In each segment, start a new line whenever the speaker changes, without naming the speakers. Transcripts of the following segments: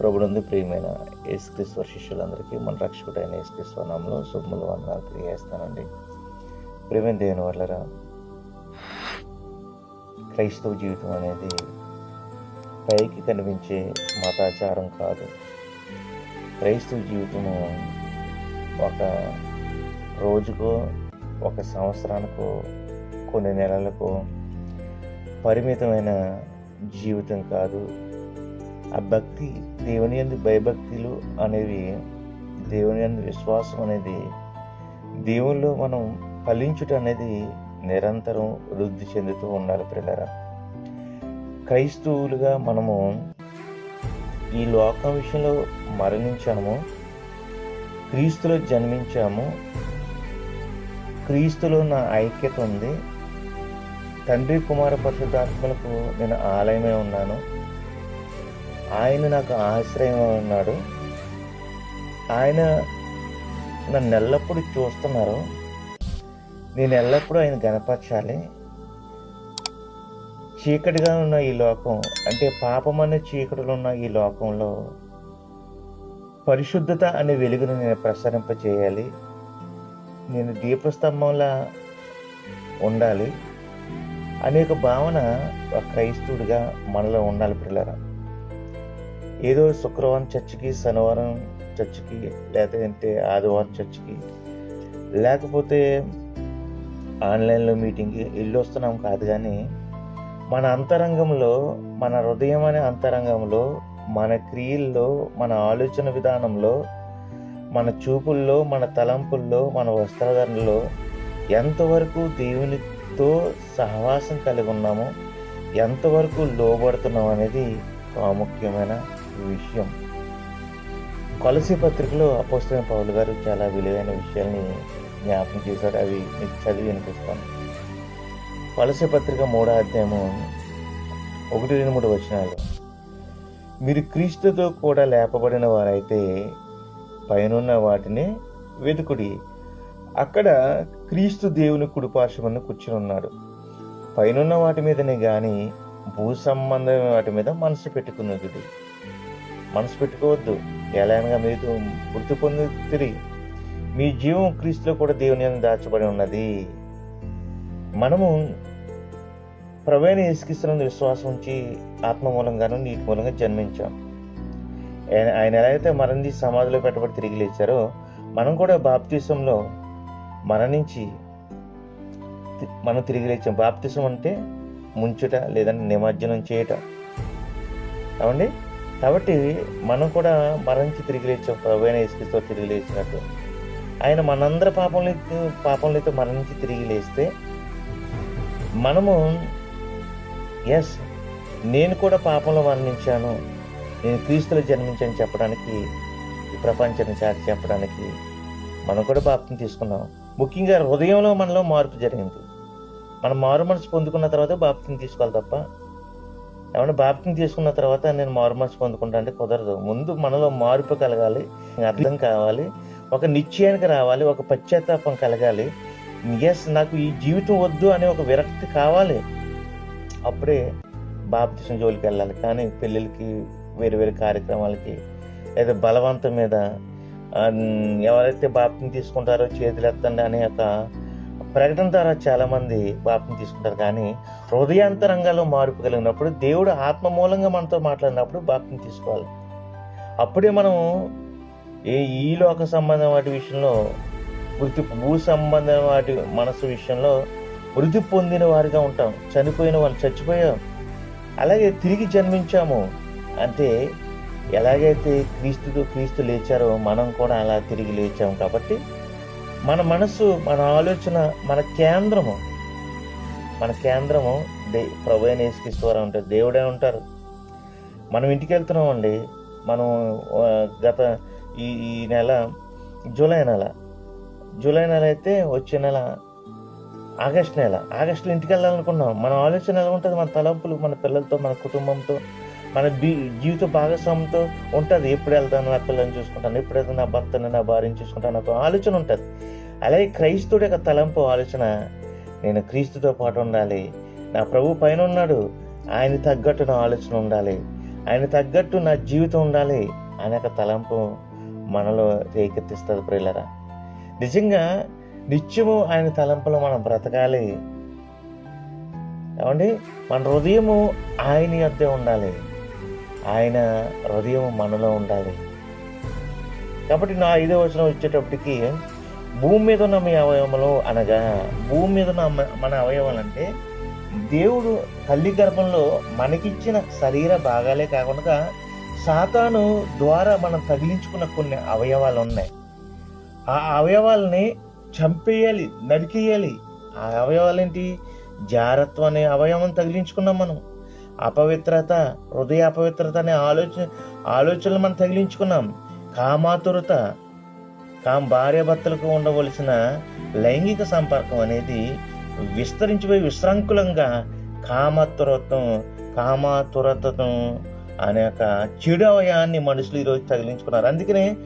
ప్రభునందు ప్రియమైన యేసుక్రీశ్వర శిష్యులందరికీ మన రక్షకుడైన యేసుక్రీశ్వర నామంలో శుభములు వందనాలు తెలియజేస్తానండి. ప్రేమైన దేవుని వల్లరా క్రైస్తవ జీవితం అనేది పైకి కనిపించే మతాచారం కాదు. క్రైస్తవ జీవితము ఒక రోజుకో ఒక సంవత్సరానికో కొన్ని నెలలకో పరిమితమైన జీవితం కాదు. ఆ భక్తి దేవుని ఎందు భయభక్తులు అనేవి దేవుని ఎందు విశ్వాసం అనేది దేవునిలో మనం ఫలించుట అనేది నిరంతరం వృద్ధి చెందుతూ ఉండాలి పిల్లరా క్రైస్తవులుగా మనము ఈ లోకం విషయంలో మరణించాము క్రీస్తులో జన్మించాము క్రీస్తులో నా ఐక్యత ఉంది తండ్రి కుమార పరిశుద్ధాత్మలకు నేను ఆలయమే ఉన్నాను ఆయన నాకు ఆశ్రయం ఉన్నాడు. ఆయన నన్ను ఎల్లప్పుడూ చూస్తున్నారు. నేను ఎల్లప్పుడూ ఆయన గనపరచాలి చీకటిగా ఉన్న ఈ లోకం అంటే పాపం అనే చీకటిలో ఉన్న ఈ లోకంలో పరిశుద్ధత అనే వెలుగును నేను ప్రసరింపచేయాలి నేను దీపస్తంభంలా ఉండాలి. అనేక భావన ఒక క్రైస్తవుడిగా మనలో ఉండాలి పిల్లరా ఏదో శుక్రవారం చర్చికి శనివారం చర్చికి లేదంటే ఆదివారం చర్చికి. లేకపోతే ఆన్లైన్లో మీటింగ్కి వెళ్ళి వస్తున్నాం కాదు కానీ మన అంతరంగంలో మన హృదయం అనే అంతరంగంలో మన క్రియల్లో మన ఆలోచన విధానంలో మన చూపుల్లో మన తలంపుల్లో మన వస్త్రధారణలో ఎంతవరకు దేవునితో సహవాసం కలిగి ఉన్నామో ఎంతవరకు లోబడుతున్నాం అనేది ప్రాముఖ్యమైన విషయం. కొలసి పత్రికలో అపోస్తున్న పౌలు గారు చాలా విలువైన విషయాల్ని జ్ఞాపకం చేశారు. అవి మీకు చదివి వినిపిస్తాను. కొలసి పత్రిక మూడో అధ్యాయము ఒకటి రెండు మూడు వచనాలు. మీరు క్రీస్తుతో కూడా లేపబడిన వారైతే పైనున్న వాటిని వెతుకుడి అక్కడ క్రీస్తు దేవుని కుడిపార్శ్వమని కూర్చుని ఉన్నాడు. పైనున్న వాటి మీదనే కానీ భూ సంబంధమైన వాటి మీద మనసు పెట్టుకున్నది. మనసు పెట్టుకోవద్దు. ఎలాగనగా మీరు మృతి పొంది మీ జీవం క్రీస్తులో కూడా దేవుని దాచబడి ఉన్నది. మనము ప్రవేణ ఇసుకిస్తున్న విశ్వాసం ఉంచి ఆత్మ మూలంగాను నీటి మూలంగా జన్మించాం. ఆయన ఆయన అయితే మరణించి సమాధిలో పెట్టబడి తిరిగి లేచారో మనం కూడా బాప్తీసంలో మరణించి మనం తిరిగి లేచాం. బాప్తిసం అంటే ముంచుట లేదంటే నిమజ్జనం చేయటం. ఏమండి కాబట్టి మనం కూడా మరణించి తిరిగి లేచాం ప్రభువైన యేసుక్రీస్తుతో తిరిగి లేచినట్టు. ఆయన మనందరి పాపంలో పాపంలో మరణించి తిరిగి లేస్తే మనము ఎస్ నేను కూడా పాపంలో మరణించాను నేను క్రీస్తులో జన్మించాను చెప్పడానికి ఈ ప్రపంచాన్ని చాటి చెప్పడానికి మనం కూడా బాప్తిని తీసుకున్నాం. ముఖ్యంగా హృదయంలో మనలో మార్పు జరిగింది. మనం మారు మనసు పొందుకున్న తర్వాత బాప్తిని తీసుకోవాలి తప్ప ఏమన్నా బాప్తిని తీసుకున్న తర్వాత నేను మారు మనసు పొందుకుంటా అంటే కుదరదు. ముందు మనలో మార్పు కలగాలి అర్థం కావాలి ఒక నిశ్చయానికి రావాలి ఒక పశ్చాత్తాపం కలగాలి. ఎస్ నాకు ఈ జీవితం వద్దు అనే ఒక విరక్తి కావాలి. అప్పుడే బాప్తిసం జోలికి వెళ్ళాలి. కానీ పెళ్ళిళ్ళకి వేరు వేరు కార్యక్రమాలకి లేదా బలవంతం మీద ఎవరైతే బాప్తిని తీసుకుంటారో చేతులు ఎత్తండి అనే ఒక ప్రకటన ద్వారా చాలా మంది బాప్తిని తీసుకుంటారు కానీ హృదయాంతరంగాల్లో మార్పు కలిగినప్పుడు దేవుడు ఆత్మ మూలంగా మనతో మాట్లాడినప్పుడు బాప్తిని తీసుకోవాలి. అప్పుడే మనం ఏ ఈ లోక సంబంధం వాటి విషయంలో వృత్తి భూ సంబంధం వాటి మనసు విషయంలో వృద్ధి పొందిన వారిగా ఉంటాం. చనిపోయిన వాళ్ళు చచ్చిపోయాం. అలాగే తిరిగి జన్మించాము అంటే ఎలాగైతే క్రీస్తుతో క్రీస్తు లేచారో మనం కూడా అలా తిరిగి లేచాం కాబట్టి మన మనసు మన ఆలోచన మన కేంద్రము. మన కేంద్రము దే ప్రభు నేసుకిస్తూరా ఉంటారు దేవుడే ఉంటారు. మనం ఇంటికి వెళ్తున్నాం అండి మనం గత ఈ ఈ నెల జూలై నెల. జూలై నెల అయితే వచ్చే నెల ఆగస్ట్ నెల. ఆగస్టులో ఇంటికి వెళ్ళాలనుకున్నాం మన ఆలోచన ఎలా ఉంటుంది? మన తలంపులు మన పిల్లలతో మన కుటుంబంతో మన బీ జీవిత భాగస్వామితో ఉంటుంది. ఎప్పుడు వెళ్తాను నా పిల్లల్ని చూసుకుంటాను ఎప్పుడు వెళ్తాను నా భర్తను నా భార్యను చూసుకుంటాను ఒక ఆలోచన ఉంటుంది. అలాగే క్రైస్తుడి యొక్క తలంపు ఆలోచన నేను క్రీస్తుతో పాటు ఉండాలి. నా ప్రభు పైన ఉన్నాడు ఆయన తగ్గట్టు నా ఆలోచన ఉండాలి. ఆయన తగ్గట్టు నా జీవితం ఉండాలి అనే ఒక తలంపు మనలో రేకెత్తిస్తుంది ప్రియులరా. నిజంగా నిత్యము ఆయన తలంపులో మనం బ్రతకాలి. ఏమండి? మన హృదయము ఆయన యొద్దే ఉండాలి. ఆయన హృదయం మనలో ఉండాలి. కాబట్టి నా ఐదో వచనం వచ్చేటప్పటికి భూమి మీద ఉన్న మీ అవయవములు అనగా భూమి మీద ఉన్న మన అవయవాలు అంటే దేవుడు తల్లి గర్భంలో మనకిచ్చిన శరీర భాగాలే కాకుండా సాతాను ద్వారా మనం తగిలించుకున్న కొన్ని అవయవాలు ఉన్నాయి ఆ అవయవాలని చంపేయాలి నరికేయాలి. ఆ అవయవాలు ఏంటి జారత్వం అనే అవయవం తగిలించుకున్నాం మనం. అపవిత్రత హృదయ అపవిత్రత అనే ఆలోచన ఆలోచనలు మనం తగిలించుకున్నాం. కామాతురత కామ భార్యాభర్తలకు ఉండవలసిన లైంగిక సంపర్కం అనేది విస్తరించిపోయి విశ్రాంకులంగా కామతురత్వం కామాతురతను అనే ఒక చెడు అవయాన్ని మనుషులు ఈరోజు తగిలించుకున్నారు. అందుకనే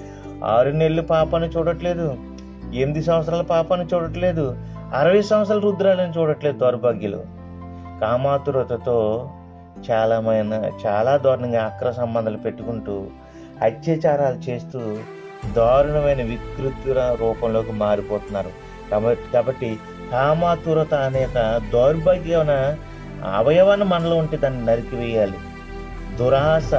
ఆరు నెలలు పాపాన్ని చూడట్లేదు ఎనిమిది సంవత్సరాల పాపాన్ని చూడట్లేదు అరవై సంవత్సరాల రుద్రాలను చూడట్లేదు దౌర్భాగ్యులు. కామాతురతతో చాలా మైన చాలా దారుణంగా అక్ర సంబంధాలు పెట్టుకుంటూ అత్యాచారాలు చేస్తూ దారుణమైన వికృతుల రూపంలోకి మారిపోతున్నారు. కాబట్టి కాబట్టి కామాతురత అనే ఒక దౌర్భాగ్యమైన అవయవాన్ని మనలో ఉంటే దాన్ని నరికివేయాలి. దురాశ.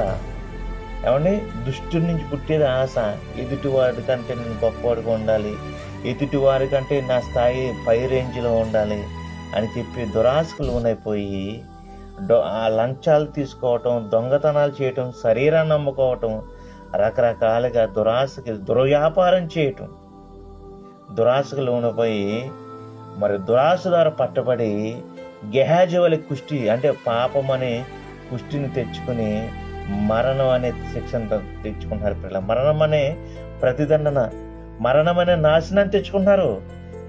ఏమండి? దుష్టుడి నుంచి పుట్టేది ఆశ. ఎదుటి కంటే నేను గొప్పవాడిగా ఉండాలి. ఎదుటి వారి కంటే నా స్థాయి పై రేంజ్లో ఉండాలి అని చెప్పి దురాశకు లోనైపోయి ఆ లంచాలు తీసుకోవటం దొంగతనాలు చేయటం శరీరాన్ని నమ్ముకోవటం రకరకాలుగా దురాశకి దుర్వ్యాపారం చేయటం. దురాశకు లోనుపోయి మరి దురాశ ద్వారా పట్టబడి గెహాజవలి కుష్టి అంటే పాపం అనే కుష్టిని తెచ్చుకుని మరణం అనే శిక్షను తెచ్చుకుంటున్నారు పిల్లలు. మరణం అనే ప్రతిదండన మరణం అనే నాశనం తెచ్చుకుంటున్నారు.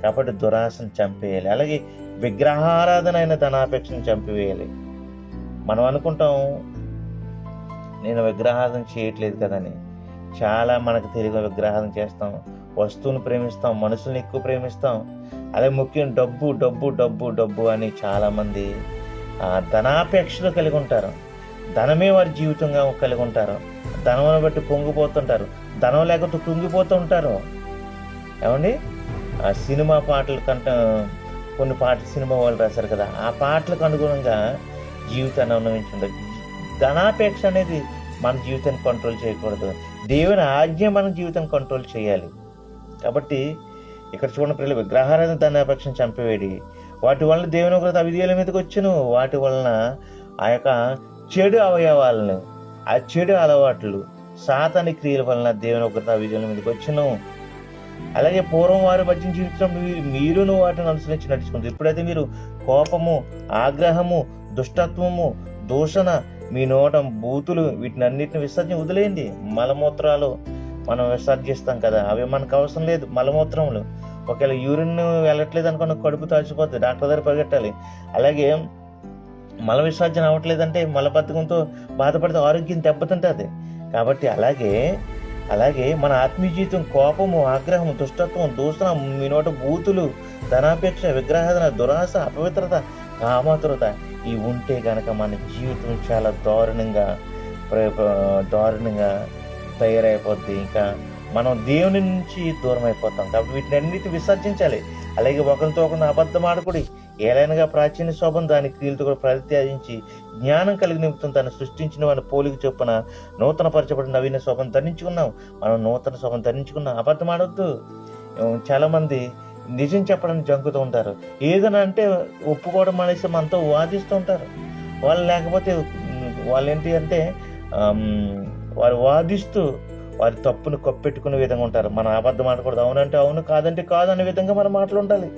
కాబట్టి దురాశను చంపేయాలి. అలాగే విగ్రహారాధన అయిన ధనాపేక్షను చంపివేయాలి. మనం అనుకుంటాం నేను విగ్రహార్థం చేయట్లేదు కదని. చాలా మనకు తెలియక విగ్రహార్థం చేస్తాం వస్తువును ప్రేమిస్తాం మనుషుల్ని ఎక్కువ ప్రేమిస్తాం. అలాగే ముఖ్యం డబ్బు డబ్బు డబ్బు డబ్బు అని చాలామంది ఆ, ధనాపేక్షలు కలిగి ఉంటారు ధనమే వారి జీవితంగా కలిగి ఉంటారు ధనమును బట్టి పొంగిపోతుంటారు. ధనం లేకపోతే కృంగిపోతూ ఉంటారు ఏమండి? ఆ సినిమా పాటలు కంట కొన్ని పాటలు సినిమా వాళ్ళు రాశారు కదా ఆ పాటలకు అనుగుణంగా జీవితాన్ని అనుభవించుండదు ధనాపేక్ష అనేది మన జీవితాన్ని కంట్రోల్ చేయకూడదు. దేవుని ఆజ్ఞ మన జీవితాన్ని కంట్రోల్ చేయాలి. కాబట్టి ఇక్కడ చూడండి పిల్లలు విగ్రహారాధన ధనాపేక్షను చంపివేడి. వాటి వలన దేవుని ఒకరి అవిధేయుల మీదకి వచ్చును. వాటి వలన ఆ యొక్క చెడు అవయవాలను ఆ చెడు అలవాట్లు సాతాని క్రియల వలన దేవుని ఒకరి అవిధేయుల మీదకి వచ్చును. అలాగే పూర్వం వారు మధ్య జీవితం మీరును వాటిని అనుసరించి నడుచుకుంటారు. ఇప్పుడైతే మీరు కోపము ఆగ్రహము దుష్టత్వము దూషణ మీ నోట బూతులు వీటినన్నిటిని విసర్జన వదిలేయండి. మలమూత్రాలు మనం విసర్జిస్తాం కదా అవి మనకు అవసరం లేదు మలమూత్రములు. ఒకవేళ యూరిన్ వెళ్ళట్లేదు అనుకున్న కడుపు తాచిపోతుంది డాక్టర్ దగ్గర పరిగెట్టాలి. అలాగే మల విసర్జన అవ్వట్లేదంటే మలబద్ధకంతో బాధపడితే ఆరోగ్యం దెబ్బతింటుంది. కాబట్టి అలాగే అలాగే మన ఆత్మీయ జీవితం కోపము ఆగ్రహం దుష్టత్వం దూషణ మీ నోట బూతులు ధనాపేక్ష విగ్రహాధన దురాశ అపవిత్రత కామాతురత ఇవి ఉంటే గనక మన జీవితం చాలా దారుణంగా ప్ర- దారుణంగా తయారైపోద్ది. ఇంకా మనం దేవుని నుంచి దూరం అయిపోతాం కాబట్టి వీటిని అన్నిటి విసర్జించాలి. అలాగే ఒకరితో ఒకరిని అబద్ధం ఆడకూడదు. ఏలైనగా ప్రాచీన శోభం దాని క్రియలతో కూడా ప్రత్యాదించి జ్ఞానం కలిగి నిమిత్తం తను సృష్టించిన వాని పోలిక చొప్పున నూతన పరచబడిన నవీన శోభం ధరించుకున్నాం. మనం నూతన శోభం ధరించుకున్నాం అబద్ధం ఆడొద్దు. చాలామంది నిజం చెప్పడానికి జంకుతూ ఉంటారు. ఏదైనా అంటే ఒప్పుకోవడం అనేసి మనతో వాదిస్తూ ఉంటారు. వాళ్ళు లేకపోతే వాళ్ళు ఏంటి అంటే వారు వాదిస్తూ వారి తప్పును కప్పెట్టుకునే విధంగా ఉంటారు. మనం అబద్ధం ఆడకూడదు. అవునంటే అవును కాదంటే కాదు అనే విధంగా మన మాటలు ఉండాలి.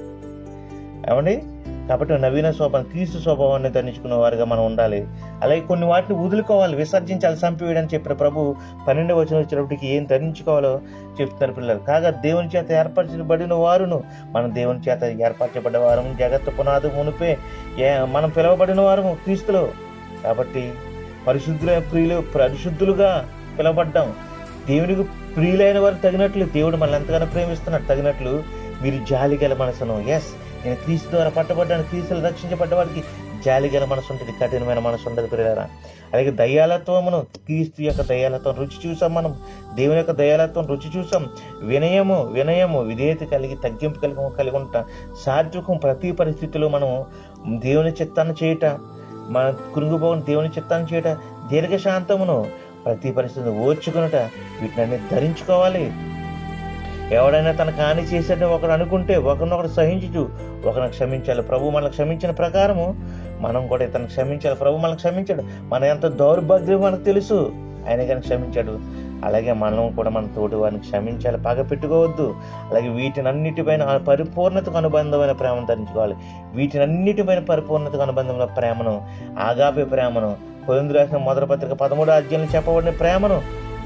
ఏమండి? కాబట్టి నవీన స్వభావం క్రీస్తు స్వభావాన్ని ధరించుకున్న వారిగా మనం ఉండాలి. అలాగే కొన్ని వాటిని వదులుకోవాలి విసర్జించాలి చంపివేయడని చెప్పిన ప్రభు పన్నెండు వచ్చిన వచ్చినప్పటికి ఏం ధరించుకోవాలో చెప్తున్నారు పిల్లలు. కాగా దేవుని చేత ఏర్పరచబడిన వారును మనం దేవుని చేత ఏర్పరచబడ్డ వారు జగత్తు పునాదు మునిపే మనం పిలువబడిన వారు క్రీస్తులో. కాబట్టి పరిశుద్ధుల ప్రియులు పరిశుద్ధులుగా పిలవబడ్డాం. దేవునికి ప్రియులైన వారు తగినట్లు దేవుడు మనల్ని ఎంతగానో ప్రేమిస్తున్నాడు తగినట్లు మీరు జాలి గల మనసును. ఎస్ నేను క్రీస్తు ద్వారా పట్టబడ్డాను క్రీస్తులు రక్షించబడ్డ వారికి జాలి గల మనసు ఉంటుంది కఠినమైన మనసు ఉండదు పిల్లరా అలాగే దయాలత్వమును క్రీస్తు యొక్క దయాలత్వం రుచి చూసాం మనం దేవుని యొక్క దయాలత్వం రుచి చూసాం. వినయము వినయము విధేయత కలిగి తగ్గింపు కలిగి కలిగి ఉంటాం. సాత్వికం ప్రతి పరిస్థితిలో మనం దేవుని చిత్తాన్ని చేయట మన కురుంగిపోని దేవుని చిత్తాన్ని చేయట దీర్ఘశాంతమును ప్రతి పరిస్థితిని ఓర్చుకునట వీటిని ధరించుకోవాలి. ఎవడైనా తనకు హాని చేశాడని ఒకడు అనుకుంటే ఒకరినొకడు సహించుచు ఒకరిని క్షమించాలి. ప్రభు మనల్ని క్షమించిన ప్రకారము మనం కూడా ఇతను క్షమించాలి. ప్రభు మనల్ని క్షమించాడు. మన ఎంత దౌర్భాగ్యం మనకు తెలుసు. ఆయన కానీ క్షమించాడు. అలాగే మనం కూడా మన తోటి వారిని క్షమించాలి. పగ పెట్టుకోవద్దు. అలాగే వీటినన్నిటిపైన అన్నిటిపైన పరిపూర్ణతకు అనుబంధమైన ప్రేమను ధరించుకోవాలి. వీటినన్నిటిపైన పరిపూర్ణతకు అనుబంధమైన ప్రేమను ఆగాపి ప్రేమను కొరింది రాసిన మొదటి పత్రిక పదమూడు అధ్యాయంలో చెప్పబడిన ప్రేమను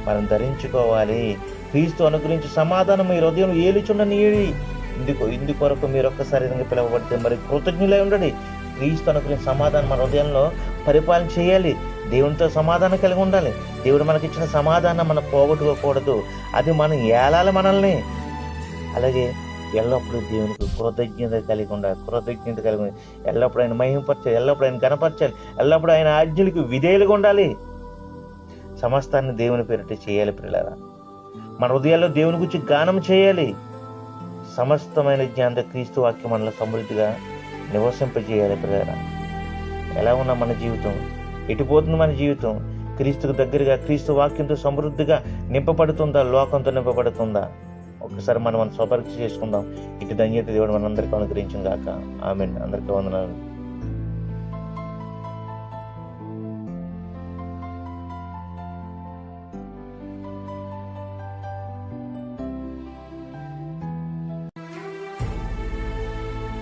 మనం ధరించుకోవాలి. క్రీస్తు అనుగ్రహించి సమాధానం మీ హృదయం ఏలుచుండని ఏడి. ఇందుకు ఇందుకొరకు మీరు ఒక్కసారి విధంగా పిలువబడితే మరి కృతజ్ఞులై ఉండండి. క్రీస్తు అనుగ్రహించి సమాధానం మన హృదయంలో పరిపాలన చేయాలి. దేవునితో సమాధానం కలిగి ఉండాలి. దేవుడు మనకిచ్చిన సమాధానం మనం పోగొట్టుకోకూడదు. అది మనం ఏలాలి మనల్ని. అలాగే ఎల్లప్పుడూ దేవునికి కృతజ్ఞత కలిగి ఉండాలి. కృతజ్ఞత కలిగి ఉండాలి. ఎల్లప్పుడూ ఆయన మహిమపరచాలి. ఎల్లప్పుడూ ఆయన కనపరచాలి ఎల్లప్పుడూ ఆయన ఆజ్ఞలకు విధేయులుగా ఉండాలి. సమస్తాన్ని దేవుని పేరిట చేయాలి పిల్లరా మన హృదయాల్లో దేవుని గురించి గానం చేయాలి. సమస్తమైన జ్ఞానంతో క్రీస్తు వాక్యం మనలో సమృద్ధిగా నివసింపజేయాలి పిల్లరా ఎలా ఉన్నా మన జీవితం ఎటుపోతుంది మన జీవితం? క్రీస్తుకు దగ్గరగా క్రీస్తు వాక్యంతో సమృద్ధిగా నింపబడుతుందా? లోకంతో నింపబడుతుందా? ఒకసారి మనం మనం స్వపరీక్ష చేసుకుందాం. ఇటు ధన్యత దేవుడు మనందరికీ అనుగ్రహించిన కాక ఆమె అందరికీ వందనాలు.